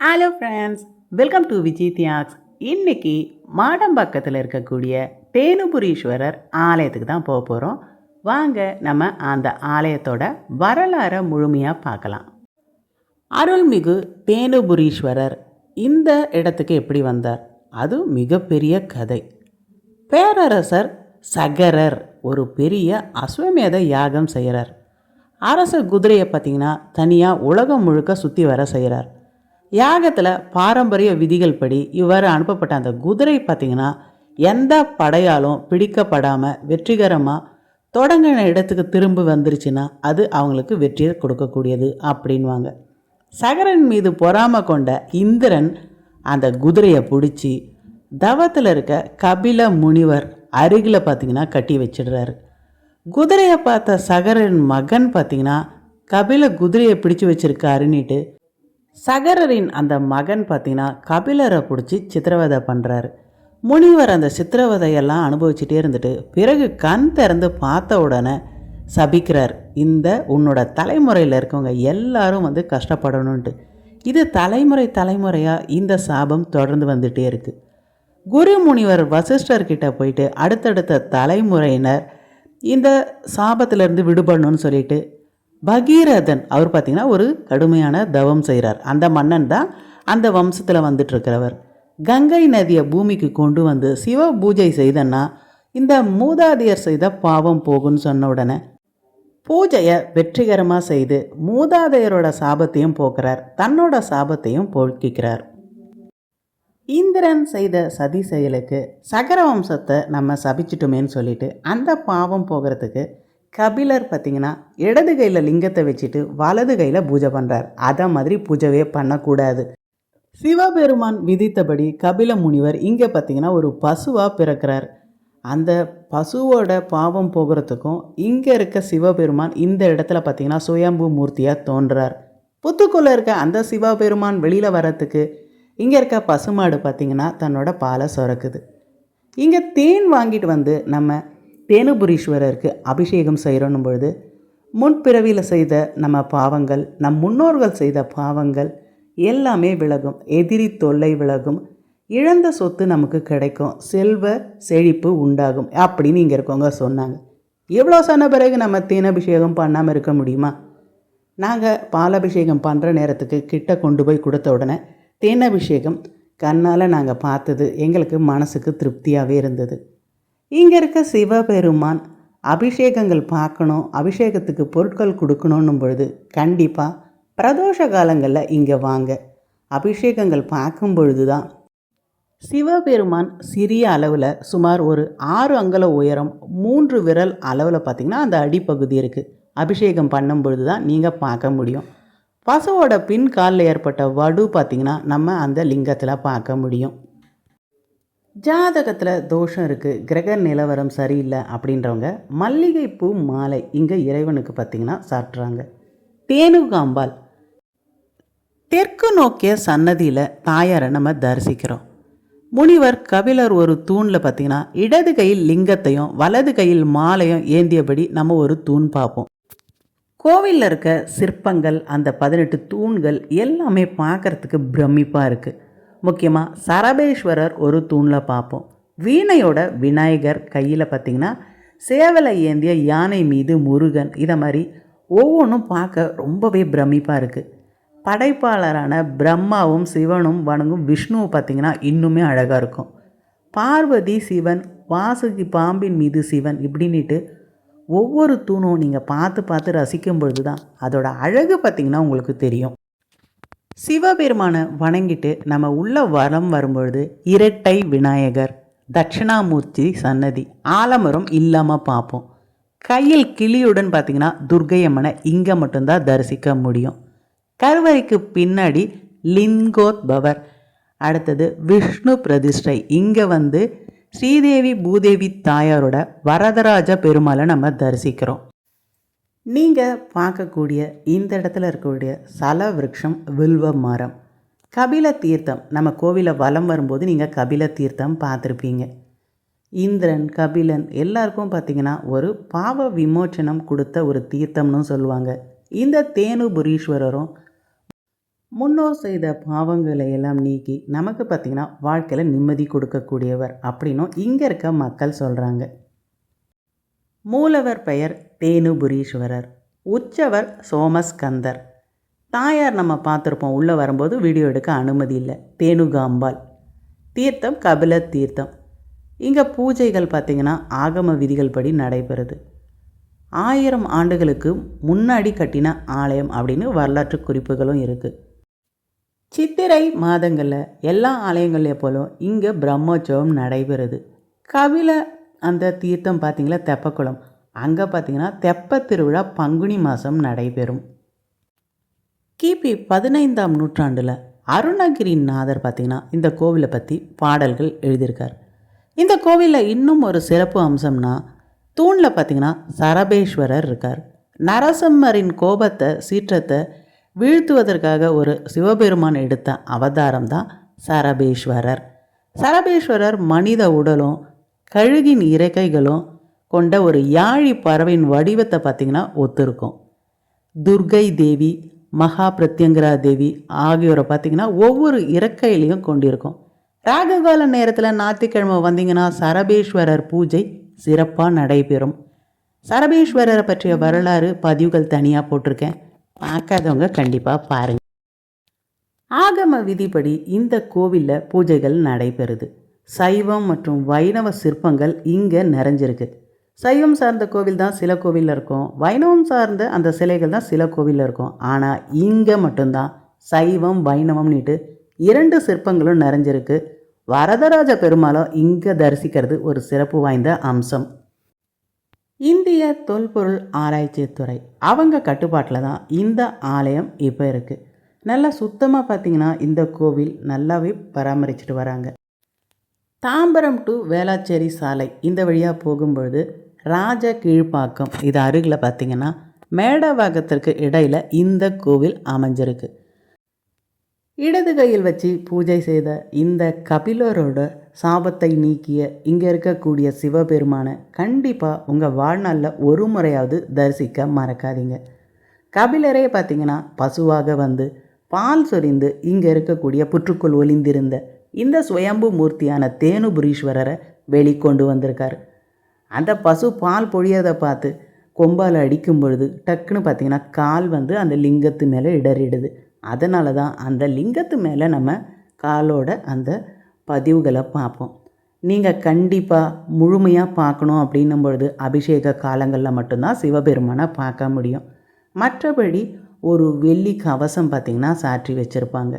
Hello friends welcome to Viji தியாக்ஸ் இன்னைக்கு மாடம்பாக்கத்தில் இருக்கக்கூடிய தேனுபுரீஸ்வரர் ஆலயத்துக்கு தான் போக போகிறோம் வாங்க நம்ம அந்த ஆலயத்தோட வரலாறை முழுமையாக பார்க்கலாம். அருள்மிகு தேனுபுரீஸ்வரர் இந்த இடத்துக்கு எப்படி வந்தார்? அது மிகப்பெரிய கதை. பேரரசர் சகரர் ஒரு பெரிய அஸ்வமேத யாகம் செய்கிறார் அரச குதிரையை பார்த்திங்கன்னா தனியாக உலகம் முழுக்க சுற்றி வர செய்கிறார் யாகத்தில் பாரம்பரிய விதிகள் படி இவ்வாறு அனுப்பப்பட்ட அந்த குதிரை பார்த்தீங்கன்னா எந்த படையாலும் பிடிக்கப்படாமல் வெற்றிகரமாக தொடங்கின இடத்துக்கு திரும்ப வந்துருச்சுன்னா அது அவங்களுக்கு வெற்றியை கொடுக்கக்கூடியது அப்படின்வாங்க. சகரன் மீது பொறாம கொண்ட இந்திரன் அந்த குதிரையை பிடிச்சி தவத்தில் இருக்க கபில முனிவர் அருகில் பார்த்தீங்கன்னா கட்டி வச்சிடுறாரு. குதிரையை பார்த்த சகரன் மகன் பார்த்தீங்கன்னா கபில குதிரையை பிடிச்சு வச்சிருக்காருன்னுட்டு சகரரின் அந்த மகன் பார்த்தீங்கன்னா கபிலரை பிடிச்சி சித்திரவதை பண்ணுறாரு முனிவர் அந்த சித்திரவதையெல்லாம் அனுபவிச்சுட்டே இருந்துட்டு பிறகு கண் திறந்து பார்த்த உடனே சபிக்கிறார் இந்த உன்னோட தலைமுறையில் இருக்கவங்க எல்லாரும் வந்து கஷ்டப்படணுன்ட்டு இது தலைமுறை தலைமுறையாக இந்த சாபம் தொடர்ந்து வந்துட்டே இருக்குது குரு முனிவர் வசிஷ்டர்கிட்ட போயிட்டு அடுத்தடுத்த தலைமுறையினர் இந்த சாபத்திலேருந்து விடுபடணும்னு சொல்லிட்டு பகீரதன் அவர் பார்த்திங்கன்னா ஒரு கடுமையான தவம் செய்கிறார். அந்த மன்னன் தான் அந்த வம்சத்தில் வந்துட்டுருக்கிறவர். கங்கை நதியை பூமிக்கு கொண்டு வந்து சிவ பூஜை செய்தன்னா இந்த மூதாதையர் செய்த பாவம் போகும்னு சொன்ன உடனே பூஜையை வெற்றிகரமாக செய்து மூதாதையரோட சாபத்தையும் போக்குறார் தன்னோட சாபத்தையும் போக்கிக்கிறார். இந்திரன் செய்த சதி செயலுக்கு சகர வம்சத்தை நம்ம சபிச்சிட்டோமேன்னு சொல்லிட்டு அந்த பாவம் போகிறதுக்கு கபிலர் பார்த்திங்கன்னா இடது கையில் லிங்கத்தை வச்சுட்டு வலது கையில் பூஜை பண்ணுறார் அதை மாதிரி பூஜைவே பண்ணக்கூடாது. சிவபெருமான் விதித்தபடி கபில முனிவர் இங்கே பார்த்தீங்கன்னா ஒரு பசுவாக பிறக்கிறார். அந்த பசுவோட பாவம் போகிறதுக்கும் இங்கே இருக்க சிவபெருமான் இந்த இடத்துல பார்த்தீங்கன்னா சுயம்பு மூர்த்தியாக தோன்றார். புத்துக்குள்ளே இருக்க அந்த சிவபெருமான் வெளியில் வரத்துக்கு இங்கே இருக்க பசுமாடு பார்த்திங்கன்னா தன்னோட பாலை சுரக்குது. இங்கே தேன் வாங்கிட்டு வந்து நம்ம தேனுபுரீஸ்வரருக்கு அபிஷேகம் செய்கிறோன்னும் பொழுது முன்பிறவியில் செய்த நம்ம பாவங்கள் நம் முன்னோர்கள் செய்த பாவங்கள் எல்லாமே விலகும். எதிரி தொல்லை விலகும். இழந்த சொத்து நமக்கு கிடைக்கும். செல்வ செழிப்பு உண்டாகும் அப்படின்னு இங்கே இருக்கவங்க சொன்னாங்க. எவ்வளோ சொன்ன பிறகு நம்ம தேனபிஷேகம் பண்ணாமல் இருக்க முடியுமா? நாங்கள் பாலபிஷேகம் பண்ணுற நேரத்துக்கு கிட்ட கொண்டு போய் கொடுத்த உடனே தேனபிஷேகம் கண்ணால் நாங்கள் பார்த்தது எங்களுக்கு மனசுக்கு திருப்தியாகவே இருந்தது. இங்கே இருக்க சிவபெருமான் அபிஷேகங்கள் பார்க்கணும் அபிஷேகத்துக்கு பொருட்கள் கொடுக்கணுன்னும் பொழுது கண்டிப்பாக பிரதோஷ காலங்களில் இங்கே வாங்க. அபிஷேகங்கள் பார்க்கும் பொழுது தான் சிவபெருமான் சிறிய அளவில் சுமார் ஒரு ஆறு அங்கல உயரம் மூன்று விரல் அளவில் பார்த்திங்கன்னா அந்த அடிப்பகுதி இருக்குது அபிஷேகம் பண்ணும் பொழுது தான் நீங்கள் பார்க்க முடியும். பசுவோட பின் காலில் ஏற்பட்ட வடு பார்த்திங்கன்னா நம்ம அந்த லிங்கத்தில் பார்க்க முடியும். ஜாதகத்தில் தோஷம் இருக்குது கிரக நிலவரம் சரியில்லை அப்படின்றவங்க மல்லிகைப்பூ மாலை இங்கே இறைவனுக்கு பார்த்திங்கன்னா சாட்டுறாங்க. தேனுகாம்பால் தெற்கு நோக்கிய சன்னதியில் தாயாரை நம்ம தரிசிக்கிறோம். முனிவர் கபிலர் ஒரு தூணில் பார்த்தீங்கன்னா இடது கையில் லிங்கத்தையும் வலது கையில் மாலையும் ஏந்தியபடி நம்ம ஒரு தூண் பார்ப்போம் கோவிலில் இருக்க சிற்பங்கள் அந்த பதினெட்டு தூண்கள் எல்லாமே பார்க்குறதுக்கு பிரமிப்பாக இருக்குது முக்கியமாக சரபேஸ்வரர் ஒரு தூணில் பார்ப்போம் வீணையோட விநாயகர் கையில் பார்த்திங்கன்னா சேவலை ஏந்திய யானை மீது முருகன் இதை மாதிரி ஒவ்வொன்றும் பார்க்க ரொம்பவே பிரமிப்பாக இருக்குது படைப்பாளரான பிரம்மாவும் சிவனும் வணங்கும் விஷ்ணுவை பார்த்திங்கன்னா இன்னுமே அழகாக இருக்கும். பார்வதி சிவன் வாசுகி பாம்பின் மீது சிவன் இப்படின்ட்டு ஒவ்வொரு தூணும் நீங்கள் பார்த்து பார்த்து ரசிக்கும் பொழுது தான் அதோட அழகு பார்த்திங்கன்னா உங்களுக்கு தெரியும். சிவபெருமானை வணங்கிட்டு நம்ம உள்ள வரம் வரும்பொழுது இரட்டை விநாயகர் தட்சிணாமூர்த்தி சன்னதி ஆலமரம் இல்லாமல் பார்ப்போம் கையில் கிளியுடன் பார்த்திங்கன்னா துர்கையம்மனை இங்கே மட்டும்தான் தரிசிக்க முடியும். கருவறைக்கு பின்னாடி லிங்கோத் பவர் அடுத்தது விஷ்ணு பிரதிஷ்டை. இங்கே வந்து ஸ்ரீதேவி பூதேவி தாயாரோட வரதராஜ பெருமாளை நம்ம தரிசிக்கிறோம். நீங்கள் பார்க்கக்கூடிய இந்த இடத்துல இருக்கக்கூடிய சல விருட்சம் வில்வ மரம். கபில தீர்த்தம் நம்ம கோவிலை வலம் வரும்போது நீங்கள் கபில தீர்த்தம் பார்த்துருப்பீங்க. இந்திரன் கபிலன் எல்லாருக்கும் பார்த்திங்கன்னா ஒரு பாவ விமோச்சனம் கொடுத்த ஒரு தீர்த்தம்னு சொல்லுவாங்க. இந்த தேனுபுரீஸ்வரரும் முன்னோர் செய்த பாவங்களை எல்லாம் நீக்கி நமக்கு பார்த்திங்கன்னா வாழ்க்கையில் நிம்மதி கொடுக்கக்கூடியவர் அப்படின்னும் இங்கே இருக்க மக்கள் சொல்கிறாங்க மூலவர் பெயர் தேனுபுரீஸ்வரர். உற்சவர் சோமஸ்கந்தர். தாயார் நம்ம பார்த்துருப்போம். உள்ளே வரும்போது வீடியோ எடுக்க அனுமதி இல்லை. தேனுகாம்பாள். தீர்த்தம் கபில தீர்த்தம். இங்கே பூஜைகள் பார்த்திங்கன்னா ஆகம விதிகள் படி நடைபெறுது. ஆயிரம் ஆண்டுகளுக்கு முன்னாடி கட்டின ஆலயம் அப்படின்னு வரலாற்று குறிப்புகளும் இருக்குது சித்திரை மாதங்களில் எல்லா ஆலயங்களையும் போலும் இங்கே பிரம்மோற்சவம் நடைபெறுது. கபில அந்த தீர்த்தம் பார்த்திங்களா? தெப்பக்குளம். அங்கே பார்த்திங்கன்னா தெப்ப திருவிழா பங்குனி மாதம் நடைபெறும். கிபி பதினைந்தாம் நூற்றாண்டில் அருணகிரிநாதர் பார்த்திங்கன்னா இந்த கோவிலை பற்றி பாடல்கள் எழுதியிருக்கார். இந்த கோவிலில் இன்னும் ஒரு சிறப்பு அம்சம்னா தூணில் பார்த்திங்கன்னா சரபேஸ்வரர் இருக்கார். நரசம்மரின் கோபத்தை சீற்றத்தை வீழ்த்துவதற்காக ஒரு சிவபெருமான் எடுத்த அவதாரம் தான் சரபேஸ்வரர். சரபேஸ்வரர் மனித உடலும் கழுகின் இறக்கைகளும் கொண்ட ஒரு யாழி பறவையின் வடிவத்தை பார்த்திங்கன்னா ஒத்துருக்கும். துர்கை தேவி மகா பிரத்யங்கரா தேவி ஆகியோரை பார்த்திங்கன்னா ஒவ்வொரு இறக்கையிலையும் கொண்டிருக்கும். ராககால நேரத்தில் ஞாயிற்றுக்கிழமை வந்தீங்கன்னா சரபேஸ்வரர் பூஜை சிறப்பாக நடைபெறும். சரபேஸ்வரரை பற்றிய வரலாறு பதிவுகள் தனியாக போட்டிருக்கேன். பார்க்காதவங்க கண்டிப்பாக பாருங்கள் ஆகம விதிப்படி இந்த கோவிலில் பூஜைகள் நடைபெறுது. சைவம் மற்றும் வைணவ சிற்பங்கள் இங்கே நிறைஞ்சிருக்கு. சைவம் சார்ந்த கோவில் தான் சில கோவிலில் இருக்கும். வைணவம் சார்ந்த அந்த சிலைகள் தான் சில கோவிலில் இருக்கும். ஆனால் இங்கே மட்டும்தான் சைவம் வைணவம்னுட்டு இரண்டு சிற்பங்களும் நிறைஞ்சிருக்கு. வரதராஜ பெருமாளும் இங்கே தரிசிக்கிறது ஒரு சிறப்பு வாய்ந்த அம்சம். இந்திய தொல்பொருள் ஆராய்ச்சித்துறை அவங்க கட்டுப்பாட்டில் தான் இந்த ஆலயம் இப்போ இருக்குது நல்லா சுத்தமாக பார்த்தீங்கன்னா இந்த கோவில் நல்லாவே பராமரிச்சுட்டு வராங்க. தாம்பரம் டு வேளாச்சேரி சாலை இந்த வழியாக போகும்பொழுது ராஜ கீழ்ப்பாக்கம் இது அருகில் பார்த்தீங்கன்னா மேடவாகத்திற்கு இடையில் இந்த கோவில் அமைஞ்சிருக்கு. இடது கையில் வச்சு பூஜை செய்த இந்த கபிலரோட சாபத்தை நீக்கிய இங்கே இருக்கக்கூடிய சிவபெருமானை கண்டிப்பாக உங்கள் வாழ்நாளில் ஒரு முறையாவது தரிசிக்க மறக்காதீங்க. கபிலரே பார்த்தீங்கன்னா பசுவாக வந்து பால் சொரிந்து இங்கே இருக்கக்கூடிய புற்றுக்குள் ஒளிந்திருந்த இந்த சுயம்பு மூர்த்தியான தேனுபுரீஸ்வரரை வெளிக்கொண்டு வந்திருக்காரு. அந்த பசு பால் பொழியதை பார்த்து கொம்பால் அடிக்கும் பொழுது டக்குன்னு பார்த்தீங்கன்னா கால் வந்து அந்த லிங்கத்து மேலே இடறிடுது. அதனால தான் அந்த லிங்கத்து மேலே நம்ம காலோட அந்த பதிவுகளை பார்ப்போம். நீங்கள் கண்டிப்பாக முழுமையாக பார்க்கணும் அப்படின்னும் பொழுது அபிஷேக காலங்களில் மட்டும்தான் சிவபெருமானை பார்க்க முடியும். மற்றபடி ஒரு வெள்ளி கவசம் பார்த்திங்கன்னா சாற்றி வச்சுருப்பாங்க.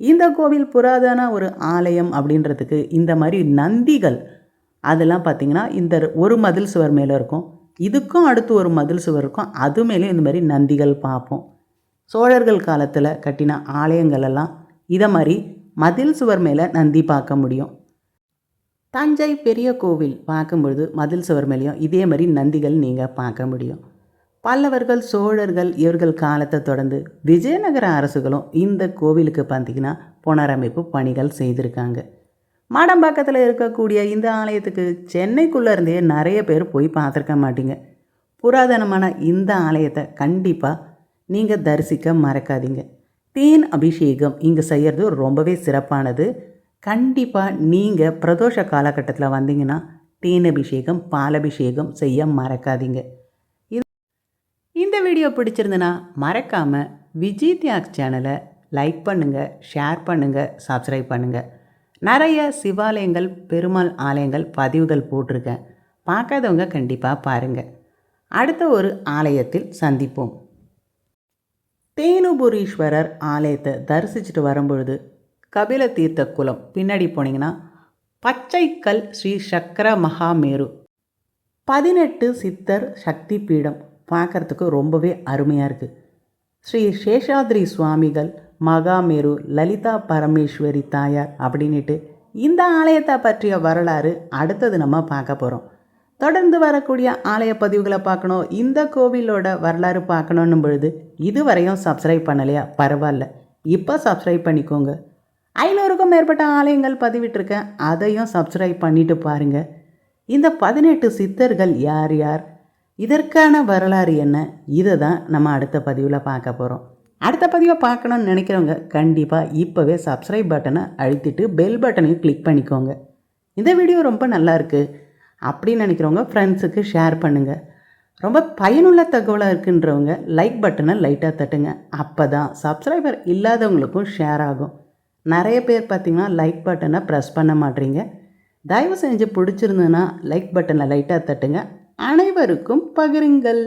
இந்த கோவில் புராதன ஒரு ஆலயம் அப்படின்றதுக்கு இந்த மாதிரி நந்திகள் அதெல்லாம் பார்த்திங்கன்னா இந்த ஒரு மதில் சுவர் மேலே இருக்கும். இதுக்கும் அடுத்து ஒரு மதில் சுவர் இருக்கும். அது மேலே இந்த மாதிரி நந்திகள் பார்ப்போம். சோழர்கள் காலத்தில் கட்டின ஆலயங்கள் எல்லாம் இதை மாதிரி மதில் சுவர் மேலே நந்தி பார்க்க முடியும். தஞ்சை பெரிய கோவில் பார்க்கும்பொழுது மதில் சுவர் மேலேயும் இதே மாதிரி நந்திகள் நீங்கள் பார்க்க முடியும். பல்லவர்கள் சோழர்கள் இவர்கள் காலத்தை தொடர்ந்து விஜயநகர அரசுகளும் இந்த கோவிலுக்கு பார்த்தீங்கன்னா புனரமைப்பு பணிகள் செய்திருக்காங்க. மாடம்பாக்கத்தில் இருக்கக்கூடிய இந்த ஆலயத்துக்கு சென்னைக்குள்ளே இருந்தே நிறைய பேர் போய் பார்த்துருக்க மாட்டீங்க. புராதனமான இந்த ஆலயத்தை கண்டிப்பாக நீங்கள் தரிசிக்க மறக்காதீங்க. தேன் அபிஷேகம் இங்கே செய்கிறது ரொம்பவே சிறப்பானது. கண்டிப்பாக நீங்கள் பிரதோஷ காலகட்டத்தில் வந்தீங்கன்னா தேன் அபிஷேகம் பாலபிஷேகம் செய்ய மறக்காதீங்க. இந்த வீடியோ பிடிச்சிருந்துன்னா மறக்காமல் விஜய் தியாக் சேனலை லைக் பண்ணுங்கள் ஷேர் பண்ணுங்கள் சப்ஸ்கிரைப் பண்ணுங்கள் நிறைய சிவாலயங்கள் பெருமாள் ஆலயங்கள் பதிவுகள் போட்டிருக்கேன். பார்க்காதவங்க கண்டிப்பாக பாருங்கள் அடுத்த ஒரு ஆலயத்தில் சந்திப்போம். தேனுபுரீஸ்வரர் ஆலயத்தை தரிசிச்சுட்டு வரும்பொழுது கபில தீர்த்த குலம் பின்னாடி போனீங்கன்னா பச்சைக்கல் ஸ்ரீ சக்கர மகாமேரு. பதினெட்டு சித்தர் சக்தி பீடம் பார்க்குறதுக்கு ரொம்பவே அருமையாக இருக்குது ஸ்ரீ சேஷாத்ரி சுவாமிகள் மகாமேரு லலிதா பரமேஸ்வரி தாயார் அப்படின்ட்டு இந்த ஆலயத்தை பற்றிய வரலாறு அடுத்தது நம்ம பார்க்க போகிறோம் தொடர்ந்து வரக்கூடிய ஆலய பதிவுகளை பார்க்கணும் இந்த கோவிலோட வரலாறு பார்க்கணுன்னும் பொழுது இதுவரையும் சப்ஸ்கிரைப் பண்ணலையா? பரவாயில்ல. இப்போ சப்ஸ்கிரைப் பண்ணிக்கோங்க. ஐநூறுக்கும் மேற்பட்ட ஆலயங்கள் பதிவிட்டிருக்கேன். அதையும் சப்ஸ்கிரைப் பண்ணிட்டு பாருங்கள் இந்த பதினெட்டு சித்தர்கள் யார் யார்? இதற்கான வரலாறு என்ன? இதை தான் நம்ம அடுத்த பதிவில் பார்க்க போகிறோம் அடுத்த பதிவை பார்க்கணும்னு நினைக்கிறவங்க கண்டிப்பாக இப்போவே சப்ஸ்கிரைப் பட்டனை அழுத்திட்டு பெல் பட்டனையும் கிளிக் பண்ணிக்கோங்க. இந்த வீடியோ ரொம்ப நல்லா இருக்குது அப்படின்னு நினைக்கிறவங்க ஃப்ரெண்ட்ஸுக்கு ஷேர் பண்ணுங்கள் ரொம்ப பயனுள்ள தகவலாக இருக்குன்றவங்க லைக் பட்டனை லைட்டாக தட்டுங்க. அப்போ தான் சப்ஸ்கிரைபர் இல்லாதவங்களுக்கும் ஷேர் ஆகும். நிறைய பேர் பார்த்திங்கன்னா லைக் பட்டனை ப்ரெஸ் பண்ண மாட்டீங்க. தயவு செஞ்சு பிடிச்சிருந்ததுன்னா லைக் பட்டனை லைட்டாக தட்டுங்க. அனைவருக்கும் பகிருங்கள்.